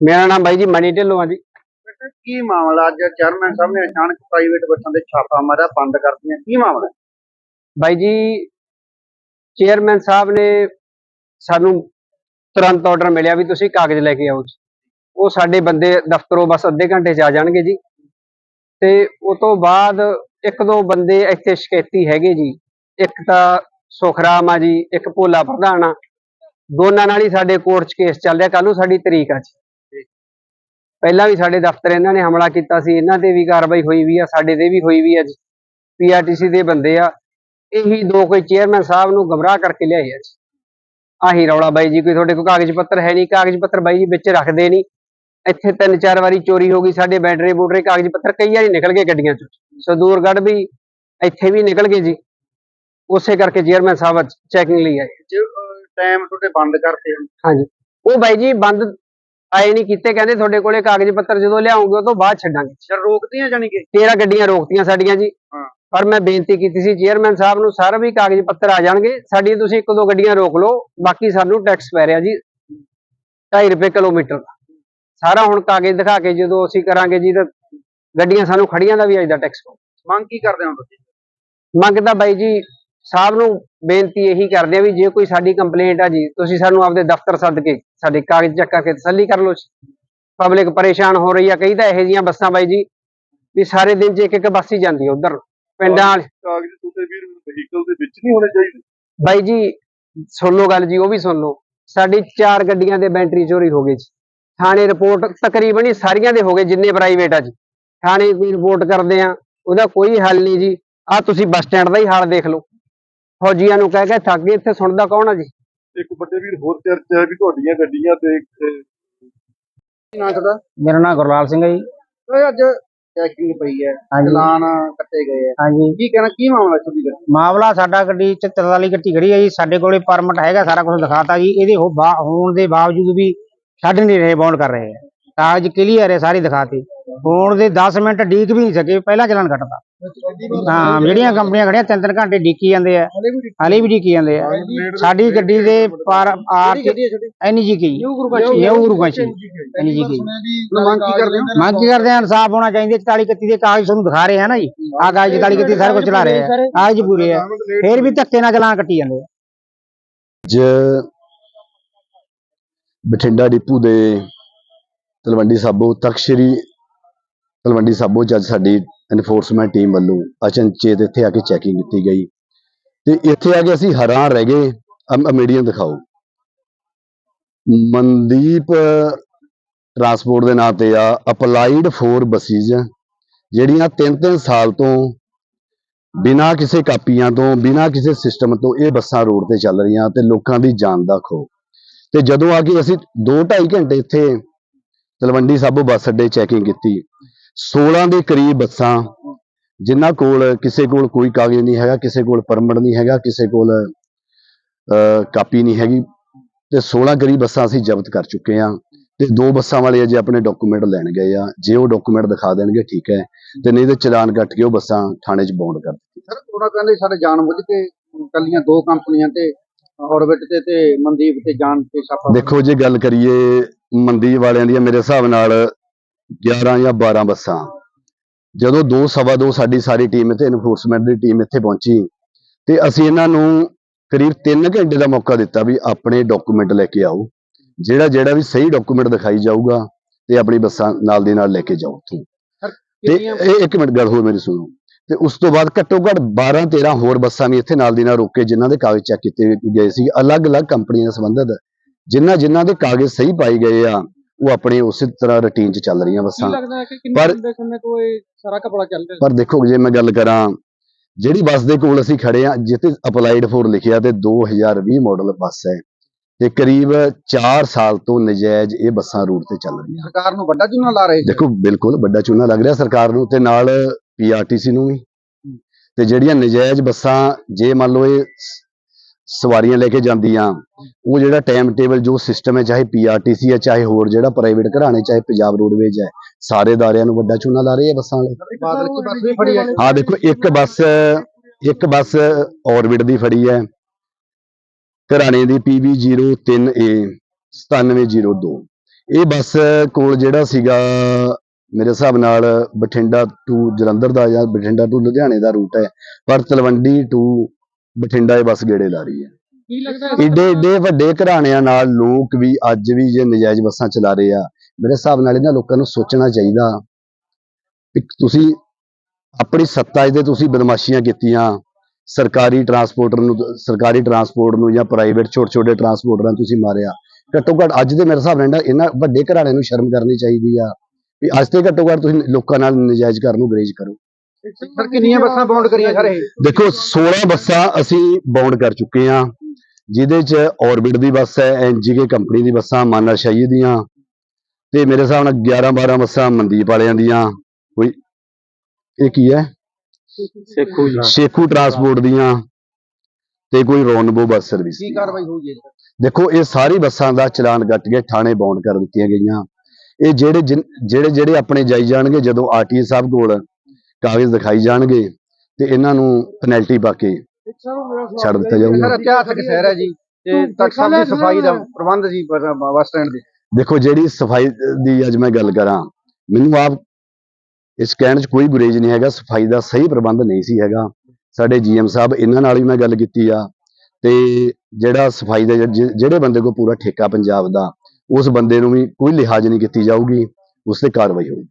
ਮੇਰਾ ਨਾਮ ਬਾਈ ਜੀ ਮਨੀ ਢਿੱਲੋਂ ਆ ਜੀ। ਬੇਟਾ ਕੀ ਮਾਮਲਾ? ਅੱਜ ਚੇਅਰਮੈਨ ਸਾਹਿਬ ਨੇ ਅਚਾਨਕ ਪ੍ਰਾਈਵੇਟ ਬੱਸਾਂ ਦੇ ਛਾਪਾ ਮਾਰਿਆ ਬੰਦ ਕਰਤੀਆਂ ਕੀ ਮਾਮਲਾ? ਬਾਈ ਜੀ ਚੇਅਰਮੈਨ ਸਾਹਿਬ ਨੇ ਸਾਨੂੰ ਤੁਰੰਤ ਆਰਡਰ ਮਿਲਿਆ ਵੀ ਤੁਸੀਂ ਕਾਗਜ਼ ਲੈ ਕੇ ਆਓ। ਉਹ ਸਾਡੇ ਬੰਦੇ ਦਫ਼ਤਰੋਂ ਬਸ ਅੱਧੇ ਘੰਟੇ 'ਚ ਆ ਜਾਣਗੇ ਜੀ। ਤੇ ਉਹ ਤੋਂ ਬਾਅਦ ਇੱਕ ਦੋ ਬੰਦੇ ਇੱਥੇ ਸ਼ਿਕਾਇਤੀ ਹੈਗੇ ਜੀ। ਇੱਕ ਤਾਂ ਸੁਖਰਾਮ ਆ ਜੀ ਇੱਕ ਭੋਲਾ ਪ੍ਰਧਾਨ ਆ। ਦੋਨਾਂ ਨਾਲ ਹੀ ਸਾਡੇ ਕੋਰਟ 'ਚ ਕੇਸ ਚੱਲ ਰਿਹਾ। ਕੱਲ ਨੂੰ ਸਾਡੀ ਤਰੀਕ ਆ ਜੀ। ਪਹਿਲਾਂ ਵੀ ਸਾਡੇ ਦਫ਼ਤਰ ਇਹਨਾਂ ਨੇ ਹਮਲਾ ਕੀਤਾ ਸੀ ਇਹਨਾਂ ਤੇ ਵੀ ਕਾਰਵਾਈ ਹੋਈ ਵੀ ਆ ਸਾਡੇ ਤੇ ਵੀ ਹੋਈ ਵੀ ਆ ਜੀ। ਪੀਆਰਟੀਸੀ ਦੇ ਬੰਦੇ ਆ ਇਹੀ ਦੋ ਕੋਈ ਚੇਅਰਮੈਨ ਸਾਹਿਬ ਨੂੰ ਗਮਰਾਹ ਕਰਕੇ ਲਿਆਏ ਆ ਜੀ। ਆਹੀ ਰੌਲਾ ਬਾਈ ਜੀ ਕੋਈ ਤੁਹਾਡੇ ਕੋਲ ਕਾਗਜ਼ ਪੱਤਰ ਹੈ ਨਹੀਂ ਕਾਗਜ਼ ਪੱਤਰ ਬਾਈ ਜੀ ਵਿੱਚ ਰੱਖਦੇ ਨਹੀਂ। ਇੱਥੇ ਤਿੰਨ ਚਾਰ ਵਾਰੀ ਚੋਰੀ ਹੋ ਗਈ ਸਾਡੇ ਬੈਟਰੀ ਬੂਟਰੀ ਕਾਗਜ਼ ਪੱਤਰ ਕਈ ਵਾਰੀ ਨਿਕਲ ਗਏ ਗੱਡੀਆਂ ਚੋਂ। ਸਦੂਰਗੜ੍ਹ ਵੀ ਇੱਥੇ ਵੀ ਨਿਕਲ ਗਏ ਜੀ। ਉਸੇ ਕਰਕੇ ਚੇਅਰਮੈਨ ਸਾਹਿਬ ਚੈਕਿੰਗ ਲਈ ਆਏ ਜੇ ਟਾਈਮ ਤੁਹਾਡੇ ਬੰਦ ਕਰਤੇ ਹਾਂਜੀ। ਉਹ ਬਾਈ ਜੀ ਬੰਦ ਆਏ ਨਹੀਂ ਕੀਤੇ ਕਹਿੰਦੇ ਤੁਹਾਡੇ ਕੋਲੇ ਕਾਗਜ਼ ਪੱਤਰ ਜਦੋਂ ਲਿਆਉਂਗੇ ਉਹ ਤੋਂ ਬਾਅਦ ਛੱਡਾਂਗੇ। ਸਰ ਰੋਕਦੀਆਂ ਜਾਣੀ ਕਿ? 13 ਗੱਡੀਆਂ ਰੋਕਤੀਆਂ ਸਾਡੀਆਂ ਜੀ। ਹਾਂ। ਪਰ ਮੈਂ ਬੇਨਤੀ ਕੀਤੀ ਸੀ ਚੇਅਰਮੈਨ ਸਾਹਿਬ ਨੂੰ ਸਾਰੇ ਵੀ ਕਾਗਜ਼ ਪੱਤਰ ਆ ਜਾਣਗੇ ਸਾਡੀਆਂ ਤੁਸੀਂ ਇੱਕ ਦੋ ਗੱਡੀਆਂ ਰੋਕ ਲਓ ਬਾਕੀ ਸਾਨੂੰ ਟੈਕਸ ਪੈ ਰਿਹਾ ਜੀ 2.5 ਰੁਪਏ ਕਿਲੋਮੀਟਰ ਦਾ। ਸਾਰਾ ਹੁਣ ਕਾਗਜ਼ ਦਿਖਾ ਕੇ ਜਦੋਂ ਅਸੀਂ ਕਰਾਂਗੇ ਜੀ ਤਾਂ ਗੱਡੀਆਂ ਸਾਨੂੰ ਖੜੀਆਂ ਦਾ ਵੀ ਅੱਜ ਦਾ ਟੈਕਸ ਪਊ। ਮੰਗ ਕੀ ਕਰਦੇ ਹੋ ਤੁਸੀਂ? ਮੰਗਦਾ ਬਾਈ ਜੀ ਸਾਹਿਬ ਨੂੰ ਬੇਨਤੀ ਇਹੀ ਕਰਦੇ ਆ ਵੀ ਜੇ ਕੋਈ ਸਾਡੀ ਕੰਪਲੇਂਟ ਆ ਜੀ ਤੁਸੀਂ ਸਾਨੂੰ ਆਪਦੇ ਦਫ਼ਤਰ ਸੱਦ ਕੇ ਸਾਡੇ ਕਾਗਜ਼ ਚੱਕ ਕੇ ਤਸੱਲੀ ਕਰ ਲਓ ਪਬਲਿਕ ਪਰੇਸ਼ਾਨ ਹੋ ਰਹੀ ਆ ਕਈ ਤਾਂ ਇਹੋ ਜਿਹੀਆਂ ਬੱਸਾਂ ਬਾਈ ਜੀ ਵੀ ਸਾਰੇ ਦਿਨ 'ਚ ਇੱਕ ਇੱਕ ਬੱਸ ਹੀ ਜਾਂਦੀ ਆ ਉਧਰ ਪਿੰਡਾਂ ਵਾਲੇ। ਕਾਗਜ਼ ਤੁਹਾਡੇ ਵੀਰ ਵਹੀਕਲ ਦੇ ਵਿੱਚ ਨਹੀਂ ਹੋਣੇ ਚਾਹੀਦੇ? ਬਾਈ ਜੀ ਸੁਣ ਲਓ ਗੱਲ ਜੀ ਉਹ ਵੀ ਸੁਣ ਲਓ। ਸਾਡੀ ਚਾਰ ਗੱਡੀਆਂ ਦੇ ਬੈਟਰੀ ਚੋਰੀ ਹੋ ਗਈ ਜੀ। ਥਾਣੇ ਰਿਪੋਰਟ ਤਕਰੀਬਨ ਹੀ ਸਾਰੀਆਂ ਦੇ ਹੋ ਗਏ ਜਿੰਨੇ ਪ੍ਰਾਈਵੇਟ ਆ ਜੀ। ਥਾਣੇ ਕੋਈ ਰਿਪੋਰਟ ਕਰਦੇ ਆ ਉਹਦਾ ਕੋਈ ਹੱਲ ਨਹੀਂ ਜੀ। ਆ ਤੁਸੀਂ ਬੱਸ ਸਟੈਂਡ ਦਾ ਹੀ ਹਾਲ ਦੇਖ ਲਓ। ਫੌਜੀਆਂ ਨੂੰ ਕਹਿ ਕੇ ਥੱਕ ਗਏ ਇੱਥੇ ਸੁਣਦਾ ਕੌਣ ਆ ਜੀ? ਇੱਕ ਵੱਡੇ ਵੀਰ ਹੋਰ ਚਰਚਾ ਹੈ ਵੀ ਤੁਹਾਡੀਆਂ ਗੱਡੀਆਂ ਤੇ ਕੀ ਨਾਂ ਤੁਹਾਡਾ? ਮੇਰਾ ਨਾਮ ਗੁਰਲਾਲ ਸਿੰਘ ਹੈ ਜੀ। ਓਏ ਅੱਜ ਚੈਕਿੰਗ ਪਈ ਹੈ ਹਾਂਜੀ। ਚਲਾਨ ਕੱਟੇ ਗਏ ਆ ਹਾਂਜੀ। ਕੀ ਕਹਿਣਾ ਕੀ ਮਾਮਲਾ ਤੁਹਾਡੀ ਗੱਡੀ ਮਾਮਲਾ ਸਾਡਾ ਗੱਡੀ ਚ 43 ਗੱਡੀ ਖੜੀ ਹੈ ਜੀ। ਸਾਡੇ ਕੋਲੇ ਪਰਮਿਟ ਹੈਗਾ ਸਾਰਾ ਕੁਝ ਦਿਖਾਤਾ ਜੀ। ਇਹਦੇ ਹੋ ਬਾ- ਹੋਣ ਦੇ ਬਾਵਜੂਦ ਵੀ ਛੱਡ ਨਹੀਂ ਰਹੇ ਬੌਂਡ ਕਰ ਰਹੇ ਆ ਕਾਗਜ਼ ਕਲੀਅਰ ਹੈ ਸਾਰੀ ਦਿਖਾਤੀ। ਹੋਣ ਦੇ 10 ਮਿੰਟ ਡੀਕ ਵੀ ਨਹੀਂ ਸਕੇ ਪਹਿਲਾਂ ਚਲਾਨ ਕੱਟਦਾ। ਹਾਂ ਜਿਹੜੀਆਂ ਕੰਪਨੀਆਂ ਖੜੀਆਂ ਤਿੰਨ ਤਿੰਨ ਘੰਟੇ ਡੀਕੀ ਜਾਂਦੇ ਆ। ਹਾਲੇ ਵੀ ਡੀਕੀ ਜਾਂਦੇ ਆ। ਸਾਡੀ ਗੱਡੀ ਦੇ ਪਰ ਆਰ ਐਨਜੀ ਕੀ? ਨਿਊ ਗੁਰੂਗਾਚੀ ਐਨਜੀ ਕੀ? ਮੰਗ ਕੀ ਕਰਦੇ ਹੋ? ਮੰਗ ਕੀ ਕਰਦੇ ਆ? ਇਨਸਾਫ ਹੋਣਾ ਚਾਹੀਦਾ। 44 31 ਦੇ ਕਾਗਜ਼ ਤੁਹਾਨੂੰ ਦਿਖਾ ਰਹੇ ਆ ਨਾ ਜੀ। ਆ ਕਾਗਜ਼ 44 31 ਸਾਰਾ ਕੁਝ ਚਲਾ ਰਹੇ ਆ। ਕਾਗਜ਼ ਪੂਰੇ ਆ। ਫੇਰ ਵੀ ਧੱਕੇ ਨਾਲ ਚਲਾਨ ਕੱਟੀ ਜਾਂਦੇ ਆ। ਅੱਜ ਬਠਿੰਡਾ ਡਿਪੂ ਦੇ ਤਲਵੰਡੀ ਸਾਬੋ ਤਖਤ ਸ਼੍ਰੀ ਤਲਵੰਡੀ ਸਾਬੋ 'ਚ ਸਾਡੀ ਐਨਫੋਰਸਮੈਂਟ ਟੀਮ ਵੱਲੋਂ ਅਚਨਚੇਤ ਇੱਥੇ ਆ ਕੇ ਚੈਕਿੰਗ ਕੀਤੀ ਗਈ। ਤੇ ਇੱਥੇ ਆ ਕੇ ਅਸੀਂ ਹੈਰਾਨ ਰਹਿ ਗਏ। ਮੀਡੀਅਮ ਦਿਖਾਓ। ਮਨਦੀਪ ਟਰਾਂਸਪੋਰਟ ਦੇ ਨਾਂ ਤੇ ਆ ਅਪਲਾਈਡ ਫੋਰ ਬੱਸਿਸ ਜਿਹੜੀਆਂ 3-3 ਸਾਲ ਤੋਂ ਬਿਨਾਂ ਕਿਸੇ ਕਾਪੀਆਂ ਤੋਂ, ਬਿਨਾਂ ਕਿਸੇ ਸਿਸਟਮ ਤੋਂ ਇਹ ਬੱਸਾਂ ਰੋਡ ਤੇ ਚੱਲ ਰਹੀਆਂ ਤੇ ਲੋਕਾਂ ਦੀ ਜਾਨ ਦਾ ਖੋ ਤੇ ਜਦੋਂ ਆ ਕੇ ਅਸੀਂ 2-2.5 ਘੰਟੇ ਇੱਥੇ ਤਲਵੰਡੀ ਸਾਬੋ ਬੱਸ ਅੱਡੇ ਚੈਕਿੰਗ ਕੀਤੀ 16 ਦੇ ਕਰੀਬ ਬੱਸਾਂ ਜਿਨ੍ਹਾਂ ਕੋਲ ਕਿਸੇ ਕੋਲ ਕੋਈ ਕਾਗਜ਼ ਨਹੀਂ ਹੈਗਾ ਕਿਸੇ ਕੋਲ ਪਰਮਿਟ ਨਹੀਂ ਹੈਗਾ ਕਿਸੇ ਕੋਲ ਕਾਪੀ ਨਹੀਂ ਹੈਗੀ ਤੇ 16 ਕਰੀਬ ਬੱਸਾਂ ਅਸੀਂ ਜ਼ਬਤ ਕਰ ਚੁੱਕੇ ਹਾਂ ਤੇ ਦੋ ਬੱਸਾਂ ਵਾਲੇ ਅਜੇ ਆਪਣੇ ਡਾਕੂਮੈਂਟ ਲੈਣ ਗਏ ਆ। ਜੇ ਉਹ ਡਾਕੂਮੈਂਟ ਦਿਖਾ ਦੇਣਗੇ ਠੀਕ ਹੈ ਤੇ ਨਹੀਂ ਤੇ ਚਲਾਨ ਕੱਟ ਕੇ ਉਹ ਬੱਸਾਂ ਥਾਣੇ 'ਚ ਬੌਂਡ ਕਰ ਸਰ ਉਹਨਾਂ ਕਹਿੰਦੇ ਸਾਡੇ ਜਾਣ ਬੁੱਝ ਕੇ ਕੱਲੀਆਂ ਦੋ ਕੰਪਨੀਆਂ ਤੇ ਔਰਬਿਟ ਤੇ ਤੇ ਮਨਦੀਪ ਤੇ ਜਾਣ ਤੇ ਛਾਪਾ ਦੇਖੋ ਜੇ ਗੱਲ ਕਰੀਏ ਮੰਦੀ ਵਾਲਿਆਂ ਦੀਆਂ ਮੇਰੇ ਹਿਸਾਬ ਨਾਲ 11 ਜਾਂ 12 ਬੱਸਾਂ। ਜਦੋਂ ਦੋ ਸਵਾ ਦੋ ਸਾਡੀ ਸਾਰੀ ਟੀਮ ਇੱਥੇ ਐਨਫੋਰਸਮੈਂਟ ਦੀ ਟੀਮ ਇੱਥੇ ਪਹੁੰਚੀ। ਤੇ ਅਸੀਂ ਇਹਨਾਂ ਨੂੰ ਕਰੀਬ 3 ਘੰਟੇ ਦਾ ਮੌਕਾ ਦਿੱਤਾ ਵੀ ਆਪਣੇ ਡਾਕੂਮੈਂਟ ਲੈ ਕੇ ਆਓ। ਜਿਹੜਾ ਜਿਹੜਾ ਵੀ ਸਹੀ ਡਾਕੂਮੈਂਟ ਦਿਖਾਈ ਜਾਊਗਾ ਤੇ ਆਪਣੀ ਬੱਸਾਂ ਨਾਲ ਦੀ ਨਾਲ ਲੈ ਕੇ ਜਾਓ ਉੱਥੋਂ। ਤੇ ਇਹ ਇੱਕ ਮਿੰਟ ਗੱਲ ਹੋਰ ਮੇਰੀ ਸੁਣੋ। ਤੇ ਉਸ ਤੋਂ ਬਾਅਦ ਘੱਟੋ ਘੱਟ 12 13 ਹੋਰ ਬੱਸਾਂ ਵੀ ਇੱਥੇ ਨਾਲ ਦੀ ਨਾਲ ਰੋਕ ਕੇ ਜਿਨ੍ਹਾਂ ਦੇ ਕਾਗਜ਼ ਚੈੱਕ ਕੀਤੇ ਗਏ ਸੀ ਅਲੱਗ-ਅਲੱਗ ਕੰਪਨੀਆਂ ਨਾਲ ਸੰਬੰਧਿਤ। ਜਿਨ੍ਹਾਂ ਜਿਨ੍ਹਾਂ ਦੇ ਕਾਗਜ਼ ਸਹੀ ਪਾਏ ਗਏ ਆ ਉਹ ਆਪਣੇ ਉਸੇ ਤਰ੍ਹਾਂ ਰੁਟੀਨ 'ਚ ਚੱਲ ਰਹੀਆਂ ਬੱਸਾਂ। ਲੱਗਦਾ ਹੈ ਕਿ ਕਿੰਨੇ ਪਰ- ਲੰਬੇ ਸਮੇਂ ਤੋਂ ਇਹ ਸਾਰਾ ਕਪੜਾ ਚੱਲ ਰਿਹਾ ਪਰ ਦੇਖੋ ਜੇ ਮੈਂ ਗੱਲ ਕਰਾਂ ਜਿਹੜੀ ਬੱਸ ਦੇ ਕੋਲ ਅਸੀਂ ਖੜੇ ਆ ਜਿੱਥੇ ਅਪਲਾਈਡ ਫੋਰ ਲਿਖਿਆ ਤੇ 2020 ਮਾਡਲ ਬੱਸ ਹੈ ਤੇ ਕਰੀਬ 4 ਸਾਲ ਤੋਂ ਨਜਾਇਜ਼ ਇਹ ਬੱਸਾਂ ਰੂਟ ਤੇ ਚੱਲ ਰਹੀਆਂ। ਸਰਕਾਰ ਨੂੰ ਵੱਡਾ ਚੂਨਾ ਲਾ ਰਹੇ ਦੇਖੋ ਬਿਲਕੁਲ ਵੱਡਾ ਚੂਨਾ ਲੱਗ ਰਿਹਾ ਸਰਕਾਰ ਨੂੰ ਤੇ ਨਾਲ ਪੀਆਰਟੀਸੀ ਨੂੰ ਵੀ। ਤੇ ਜਿਹੜੀਆਂ ਨਜਾਇਜ਼ ਬੱਸਾਂ ਜੇ ਮੰਨ ਲਓ ਇਹ ਸਵਾਰੀਆਂ ਲੈ ਕੇ ਜਾਂਦੀਆਂ। ਉਹ ਜਿਹੜਾ ਟਾਈਮ ਟੇਬਲ ਜੋ ਸਿਸਟਮ ਹੈ ਚਾਹੇ ਪੀਆਰਟੀਸੀ ਹੈ ਚਾਹੇ ਹੋਰ ਜਿਹੜਾ ਪ੍ਰਾਈਵੇਟ ਘਰਾਣੇ ਚਾਹੇ ਪੰਜਾਬ ਰੋਡਵੇਜ ਹੈ ਸਾਰੇ ਦਾਰਿਆਂ ਨੂੰ ਵੱਡਾ ਚੂਨਾ ਲਾ ਰਹੇ ਆ ਬੱਸਾਂ ਵਾਲੇ। ਹਾਂ? ਦੇਖੋ ਇੱਕ ਬੱਸ ਇੱਕ ਬੱਸ ਔਰਬਿਟ ਦੀ ਫੜੀ ਹੈ। ਘਰਾਣੇ ਦੀ PB03A 9702 ਇਹ ਬੱਸ ਕੋਲ ਜਿਹੜਾ ਸੀਗਾ ਮੇਰੇ ਹਿਸਾਬ ਨਾਲ ਬਠਿੰਡਾ ਟੂ ਜਲੰਧਰ ਦਾ ਜਾਂ ਬਠਿੰਡਾ ਟੂ ਲੁਧਿਆਣੇ ਦਾ ਰੂਟ ਹੈ। ਪਰ ਤਲਵੰਡੀ ਟੂ ਬਠਿੰਡਾ ਇਹ ਬੱਸ ਗੇੜੇ ਲਾ ਰਹੀ ਹੈ। ਕੀ ਲੱਗਦਾ ਏਡੇ ਏਡੇ ਵੱਡੇ ਘਰਾਣਿਆਂ ਨਾਲ ਲੋਕ ਵੀ ਅੱਜ ਵੀ ਜੇ ਨਜਾਇਜ਼ ਬੱਸਾਂ ਚਲਾ ਰਹੇ ਆ ਮੇਰੇ ਹਿਸਾਬ ਨਾਲ ਇਹਨਾਂ ਲੋਕਾਂ ਨੂੰ ਸੋਚਣਾ ਚਾਹੀਦਾ ਵੀ ਤੁਸੀਂ ਆਪਣੀ ਸੱਤਾ ਤੇ ਤੁਸੀਂ ਬਦਮਾਸ਼ੀਆਂ ਕੀਤੀਆਂ ਸਰਕਾਰੀ ਟਰਾਂਸਪੋਰਟਰ ਨੂੰ ਸਰਕਾਰੀ ਟਰਾਂਸਪੋਰਟ ਨੂੰ ਜਾਂ ਪ੍ਰਾਈਵੇਟ ਛੋਟੇ ਛੋਟੇ ਟਰਾਂਸਪੋਰਟਰਾਂ ਨੂੰ ਤੁਸੀਂ ਮਾਰਿਆ। ਘੱਟੋ ਘੱਟ ਅੱਜ ਦੇ ਮੇਰੇ ਹਿਸਾਬ ਨਾਲ ਇਹਨਾਂ ਵੱਡੇ ਘਰਾਣਿਆਂ ਨੂੰ ਸ਼ਰਮ ਕਰਨੀ ਚਾਹੀਦੀ ਆ ਵੀ ਅੱਜ ਤੇ ਘੱਟੋ ਘੱਟ ਤੁਸੀਂ ਲੋਕਾਂ ਨਾਲ ਨਜਾਇਜ਼ ਕਰਨ ਨੂੰ ਗਰੇਜ ਕਰੋ। ਸਰ ਕਿੰਨੀਆਂ ਬੱਸਾਂ ਬਾਉਂਡ ਕਰੀਆਂ ਸਰ? ਇਹ ਦੇਖੋ 16 ਬੱਸਾਂ ਅਸੀਂ ਬਾਉਂਡ ਕਰ ਚੁੱਕੇ ਹਾਂ। ਜਿਹਦੇ ਚ ਔਰਬਿਟ ਦੀ ਬੱਸ ਹੈ ਐਨਜੀਕੇ ਕੰਪਨੀ ਦੀ ਬੱਸਾਂ ਮਾਨਰ ਸ਼ਾਹੀ ਦੀਆਂ। ਤੇ ਮੇਰੇ ਹਿਸਾਬ ਨਾਲ 11 12 ਬੱਸਾਂ ਮਨਦੀਪ ਵਾਲਿਆਂ ਦੀਆਂ। ਕੋਈ ਇਹ ਕੀ ਹੈ? ਸੇਖੂ ਸ਼ੇਖੂ ਟਰਾਂਸਪੋਰਟ ਦੀਆਂ। ਤੇ ਕੋਈ ਰੋਨਬੋ ਬੱਸ ਸਰਵਿਸ ਕੀ ਕਾਰਵਾਈ ਹੋਈ ਹੈ ਦੇਖੋ ਇਹ ਸਾਰੀ ਬੱਸਾਂ ਦਾ ਚਲਾਨ ਕੱਟ ਕੇ ਥਾਣੇ ਬਾਉਂਡ ਕਰ ਦਿੱਤੀਆਂ ਗਈਆਂ। ਇਹ ਜਿਹੜੇ ਜਿਹੜੇ ਜਿਹੜੇ ਆਪਣੇ ਜਾਈ ਜਾਣਗੇ ਜਦੋਂ ਆਰਟੀਏ ਸਾਹਿਬ ਕੋਲ ਕਾਗਜ਼ ਦਿਖਾਈ ਜਾਣਗੇ ਤੇ ਇਹਨਾਂ ਨੂੰ ਪੈਨਲਟੀ ਪਾ ਕੇ ਛੱਡ ਦਿੱਤਾ ਸਰ ਜਾਊਗਾ। ਇਤਿਹਾਸਕ ਸ਼ਹਿਰ ਹੈ ਜੀ ਤੇ ਤਖਤ ਸਾਹਿਬ ਦੀ ਸਫ਼ਾਈ ਦਾ ਪ੍ਰਬੰਧ ਜੀ ਬੱਸ ਸਟੈਂਡ ਦੇ। ਦੇਖੋ ਜਿਹੜੀ ਸਫ਼ਾਈ ਦੀ ਅੱਜ ਮੈਂ ਗੱਲ ਕਰਾਂ ਮੈਨੂੰ ਆਪ ਇਸ ਕਹਿਣ 'ਚ ਕੋਈ ਗੁਰੇਜ ਨਹੀਂ ਹੈਗਾ ਸਫ਼ਾਈ ਦਾ ਸਹੀ ਪ੍ਰਬੰਧ ਨਹੀਂ ਸੀ ਹੈਗਾ। ਸਾਡੇ ਜੀਐਮ ਸਾਹਿਬ ਇਹਨਾਂ ਨਾਲ ਵੀ ਮੈਂ ਗੱਲ ਕੀਤੀ ਆ ਤੇ ਜਿਹੜਾ ਸਫ਼ਾਈ ਦਾ ਜਿਹੜੇ ਬੰਦੇ ਕੋਲ ਪੂਰਾ ਠੇਕਾ ਪੰਜਾਬ ਦਾ ਉਸ ਬੰਦੇ ਨੂੰ ਵੀ ਕੋਈ ਲਿਹਾਜ਼ ਨਹੀਂ ਕੀਤੀ ਜਾਊਗੀ ਉਸ ਤੇ ਕਾਰਵਾਈ ਹੋਊਗੀ